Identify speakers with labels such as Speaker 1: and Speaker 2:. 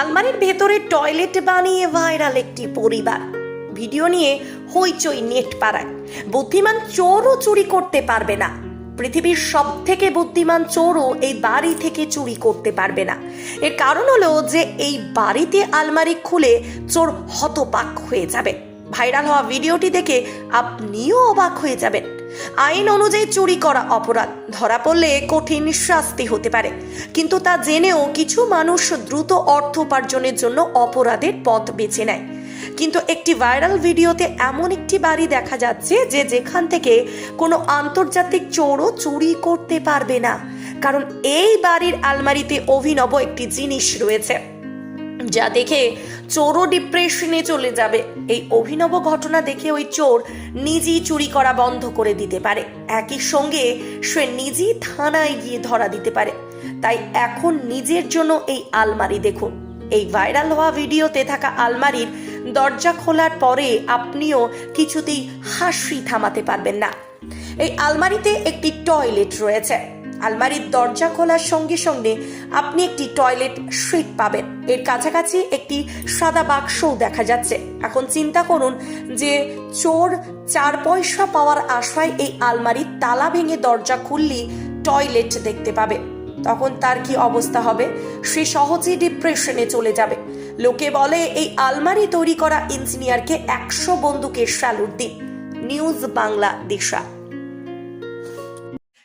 Speaker 1: আলমারির ভেতরে টয়লেট বানিয়ে ভাইরাল একটি পরিবার। ভিডিও নিয়ে হইচই নেট পাড়ায় বুদ্ধিমান চোরও চুরি করতে পারবে না। পৃথিবীর সব থেকে বুদ্ধিমান চোরও এই বাড়ি থেকে চুরি করতে পারবে না। এর কারণ হলো যে এই বাড়িতে আলমারি খুলে চোর হতপাক হয়ে যাবে। ভাইরাল হওয়া ভিডিওটি দেখে আপনিও অবাক হয়ে যাবেন। আইন অনুযায়ী চুরি করা অপরাধ। ধরা পড়লে কঠিন শাস্তি হতে পারে। কিন্তু তা জেনেও কিছু মানুষ দ্রুত অর্থ উপার্জনের জন্য অপরাধের পথ বেছে নেয়। কিন্তু একটি ভাইরাল ভিডিওতে এমন একটি বাড়ি দেখা যাচ্ছে যে যেখান থেকে কোনো আন্তর্জাতিক চোরও চুরি করতে পারবে না। কারণ এই বাড়ির আলমারিতে অভিনব একটি জিনিস রয়েছে। যা দেখে চোরও ডিপ্রেশনে চলে যাবে। এই অভিনব ঘটনা দেখে ওই চোর নিজেই চুরি করা বন্ধ করে দিতে পারে। একই সঙ্গে সে নিজেই থানায় গিয়ে ধরা দিতে পারে। তাই এখন নিজের জন্য এই আলমারি দেখুন। এই ভাইরাল হওয়া ভিডিওতে থাকা আলমারির দরজা খোলার পরে আপনিও কিছুতেই হাসি থামাতে পারবেন না। এই আলমারিতে একটি টয়লেট রয়েছে। আলমারির দরজা খোলার সঙ্গে সঙ্গে আপনি একটি টয়লেট সিট পাবেন। এর কাছাকাছি একটি সাদা বাক্সও দেখা যাচ্ছে। এখন চিন্তা করুন যে চোর চার পয়সা পাওয়ার আশায় এই আলমারির তালা ভেঙে দরজা খুললেই টয়লেট দেখতে পাবে। তখন তার কি অবস্থা হবে? সে সহজেই ডিপ্রেশনে চলে যাবে। লোকে বলে, এই আলমারি তৈরি করা ইঞ্জিনিয়ারকে একশো বন্দুকের স্যালুট দিন। নিউজ বাংলা দিশা।